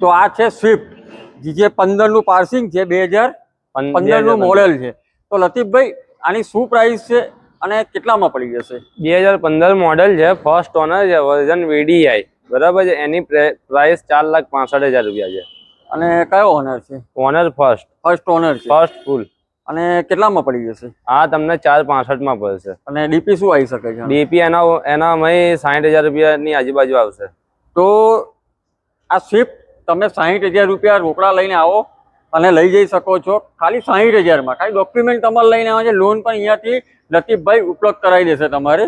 તો આ છે સ્વિફ્ટ જે પંદરનું પાર્સિંગ છે બે હજાર પંદરનું મોડેલ છે. તો લતીફભાઈ આની શું પ્રાઇસ છે અને કેટલામાં પડી જશે? બે હજાર પંદર મોડેલ છે ફર્સ્ટ ઓનર છે વર્ઝન વીડીઆઈ બરાબર છે એની પ્રાઇસ ચાર લાખ પાસઠ હજાર રૂપિયા છે. અને કયો ઓનર છે? ઓનર ફર્સ્ટ ફર્સ્ટ ઓનર છે. ફર્સ્ટ ફૂલ અને કેટલામાં પડી જશે? આ તમને ચાર પાસઠમાં પડશે. અને ડીપી શું આવી શકે છે? ડીપી એના એના મય સાઠ હજાર રૂપિયાની આજુબાજુ આવશે. તો આ સ્વિફ્ટ તમે સાહીઠ હજાર રૂપિયા રોકડા લઈને આવો અને લઈ જઈ શકો છો. ખાલી સાહીઠ હજારમાં, ખાલી ડોક્યુમેન્ટ તમારે લઈને આવે છે. લોન પણ અહીંયાથી લતીફભાઈ ઉપલબ્ધ કરાવી દેશે તમારે.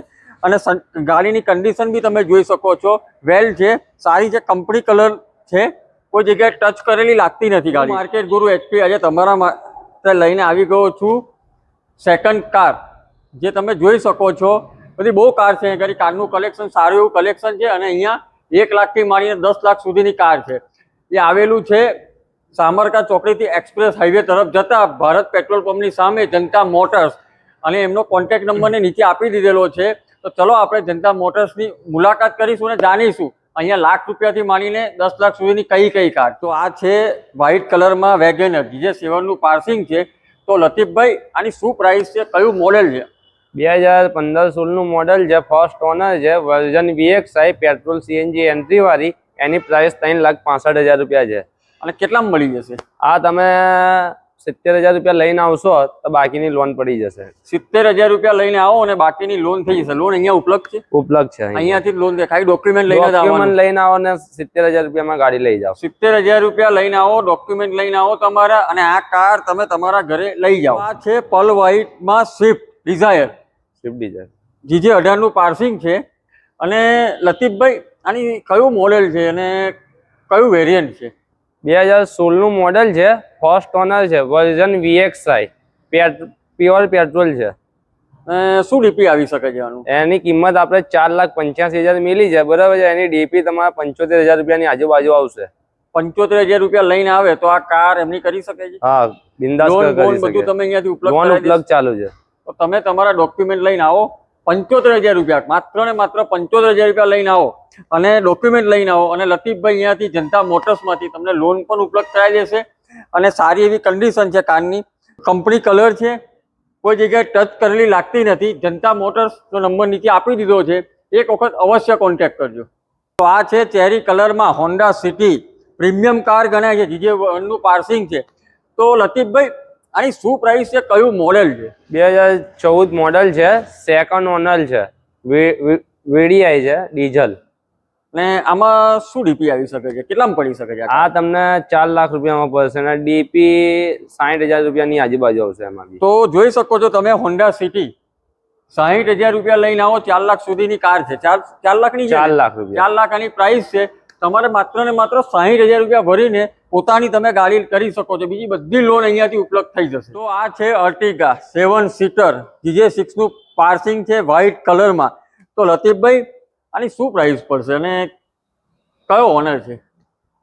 અને ગાડીની કન્ડિશન બી તમે જોઈ શકો છો. વેલ છે, સારી છે કંપની કલર છે. કોઈ જગ્યાએ ટચ કરેલી લાગતી નથી ગાડી. માર્કેટ ગુરુ એચપી આજે તમારા માટે લઈને આવી ગયો છું. સેકન્ડ કાર જે તમે જોઈ શકો છો. બધી બહુ કાર છે. ઘણી કારનું કલેક્શન સારું એવું કલેક્શન છે. અને અહીંયા એક લાખથી માંડીને દસ લાખ સુધીની કાર છે. એ આવેલું છે સામરકા ચોકડીથી એક્સપ્રેસ હાઈવે તરફ જતા ભારત પેટ્રોલ પંપની સામે જનતા મોટર્સ. અને એમનો કોન્ટેક્ટ નંબરને નીચે આપી દીધેલો છે. તો ચલો આપણે જનતા મોટર્સની મુલાકાત કરીશું અને જાણીશું અહીંયા લાખ રૂપિયાથી માંડીને દસ લાખ સુધીની કઈ કઈ કાર. તો આ છે વ્હાઇટ કલરમાં વેગેનર જે સેવનનું પાર્સિંગ છે. તો લતીફભાઈ, આની શું પ્રાઇસ છે? કયું મોડેલ છે? બે હજાર પંદર સોળનું મોડલ છે ફર્સ્ટ ઓનર છે version VXI petrol CNG entry વાળી એની પ્રાઇસ ત્રણ લાખ પાસઠ હજાર રૂપિયા છે. અને કેટલામાં મળી જશે? આ તમે સિત્તેર હજાર રૂપિયા લઈને આવશો તો બાકીની લોન પડી જશે. સિત્તેર હજાર રૂપિયા લઈને આવો અને બાકીની લોન થઈ જશે. લોન અહીંયા ઉપલબ્ધ છે? ઉપલબ્ધ છે અહીંયાથી લોન દેખાય. ડોક્યુમેન્ટ લઈને ડોક્યુમેન્ટ લઈને આવો ને સિત્તેર હજાર રૂપિયામાં ગાડી લઈ જાઓ. સિત્તેર હજાર રૂપિયા લઈને આવો ડોક્યુમેન્ટ લઈને આવો તમારા અને આ કાર તમે તમારા ઘરે લઈ જાઓ. આ છે pearl વ્હાઇટમાં Swift Dzire Swift Dzire GJ અઢારનું passing છે. અને લતીફભાઈ આની કયું મોડેલ છે અને કયું વેરિયન્ટ છે? બે હજાર સોળનું મોડેલ છે ફર્સ્ટ ઓનર છે વર્ઝન વીએક્સઆઈ પ્યોર પેટ્રોલ છે. શું ડીપી આવી શકે છે આનું? એની કિંમત આપણે ચાર લાખ પંચ્યાસી હજાર મિલી છે બરાબર છે? એની ડીપી તમારા પંચોતેર હજાર રૂપિયાની આજુબાજુ આવશે. પંચોતેર હજાર રૂપિયા લઈને આવે તો આ કાર એમની કરી શકે છે? હા બિંદાસ કરી બધું તમે અહીંયાથી ઉપલબ્ધ. ઉપલબ્ધ ચાલુ છે. તો તમે તમારા ડોક્યુમેન્ટ લઈને આવો. પંચોતેર હજાર રૂપિયા માત્ર ને માત્ર પંચોતેર હજાર રૂપિયા લઈને આવો. અને ડોક્યુમેન્ટ લઈને આવો. અને લતીફભાઈ અહીંયાથી જનતા મોટર્સમાંથી તમને લોન પણ ઉપલબ્ધ કરાવી દેશે. અને સારી એવી કન્ડિશન છે કારની. કંપની કલર છે. કોઈ જગ્યાએ ટચ કરેલી લાગતી નથી. જનતા મોટર્સનો નંબર નીચે આપી દીધો છે. એક વખત અવશ્ય કોન્ટેક્ટ કરજો. તો આ છે ચેરી કલરમાં હોન્ડા સિટી પ્રીમિયમ કાર ગણાય છે. જીજે વનનું પાર્સિંગ છે. તો લતીફભાઈ, આની શું પ્રાઇસ છે? કયું મોડેલ છે? બે હજાર ચૌદ મોડેલ છે. સેકન્ડ ઓનર છે. વીડીઆઈ છે. ડીઝલ. ને આમાં શું ડીપી આવી શકે છે? કેટલામાં પડી શકે છે આ તમને ચાર લાખ રૂપિયામાં પડશે અને ડીપી સાઠ હજાર રૂપિયાની આજુબાજુ આવશે એમાં તો જોઈ શકો છો તમે હોન્ડા સિટી સાહીઠ હજાર રૂપિયા લઈને આવો ચાર લાખ સુધીની કાર છે. ચાર ચાર લાખની ચાર લાખ રૂપિયા. ચાર લાખ આની પ્રાઇસ છે. તમારે માત્ર ને માત્ર સાહીઠ હજાર રૂપિયા ભરીને પોતાની તમે ગાડી કરી શકો છો. બીજી બધી લોન અહીંયાથી ઉપલબ્ધ થઈ જશે. તો આ છે અર્ટિગા સેવન સીટર જીજે સિક્સનું પાર્સિંગ છે વ્હાઇટ કલરમાં તો લતીફભાઈ આની શું પ્રાઇસ પડશે અને કયો ઓનર છે?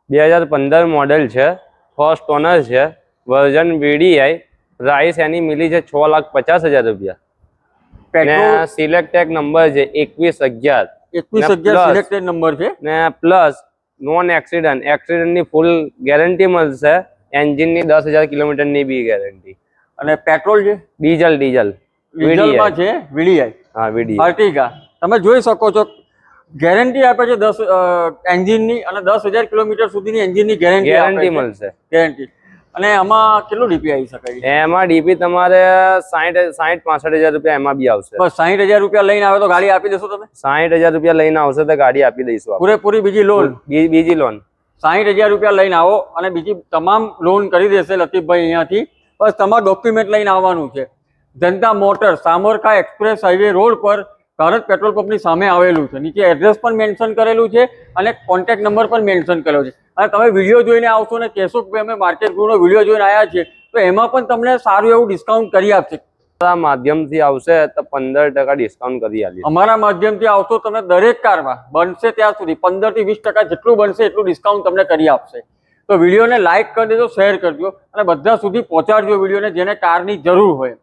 બે હજાર પંદર મોડેલ છે ફર્સ્ટ ઓનર છે વર્ઝન વીડીઆઈ પ્રાઇસ એની મિલી છે છ લાખ પચાસ હજાર રૂપિયા. અને ને સિલેક્ટેડ નંબર છે એકવીસ અગિયાર. એકવીસ અગિયાર સિલેક્ટેડ નંબર છે? ને પ્લસ નોન એક્સિડન્ટ એક્સિડન્ટની ફૂલ ગેરંટી મળશે એન્જિનની દસ હજાર કિલોમીટરની બી ગેરંટી અને પેટ્રોલ છે? Diesel diesel. ડીઝલમાં છે વીડીઆઈ હા વીડીઆઈ અર્ટિગા તમે જોઈ શકો છો ગેરંટી આપે છે દસ એન્જિનની અને દસ હજાર કિલોમીટર સુધીની એન્જિનની ગેરંટી ગેરંટી મળશે. ગેરંટી. અને એમાં કેટલું ડીપી આવી શકે એમાં ડીપી તમારે સાઠ સાઠ પાસઠ હજાર રૂપિયા એમાં બી આવશે. બસ સાહીઠ હજાર રૂપિયા લઈને આવે તો ગાડી આપી દેશો તમે? સાઠ હજાર રૂપિયા લઈને આવશે તો ગાડી આપી દઈશું પૂરેપૂરી બીજી લોન બીજી લોન સાહીઠ હજાર રૂપિયા લઈને આવો અને બીજી તમામ લોન કરી દેશે લતીફભાઈ અહીંયાથી. બસ તમારું ડોક્યુમેન્ટ લઈને આવવાનું છે. Janata motor Samarkha express highway road પર ભારત પેટ્રોલ પંપની સામે આવેલું છે. નીચે એડ્રેસ પણ મેન્શન કરેલું છે અને કોન્ટેક્ટ નંબર પણ મેન્શન કરેલો છે. અને તમે વીડિયો જોઈને આવશો ને કહેશો કે અમે માર્કેટ ગ્રુપનો વીડિયો જોઈને આવ્યા છીએ તો એમાં પણ તમને સારું એવું ડિસ્કાઉન્ટ કરી આપશે. આ માધ્યમથી આવશે તો પંદર ટકા ડિસ્કાઉન્ટ કરી આપીએ અમારા માધ્યમથી આવશો તમે દરેક કારમાં બનશે ત્યાં સુધી પંદરથી વીસ ટકા જેટલું બનશે એટલું ડિસ્કાઉન્ટ તમને કરી આપશે. તો વિડીયોને લાઇક કરી દેજો શેર કરજો અને બધા સુધી પહોંચાડજો વિડીયોને જેને કારની જરૂર હોય.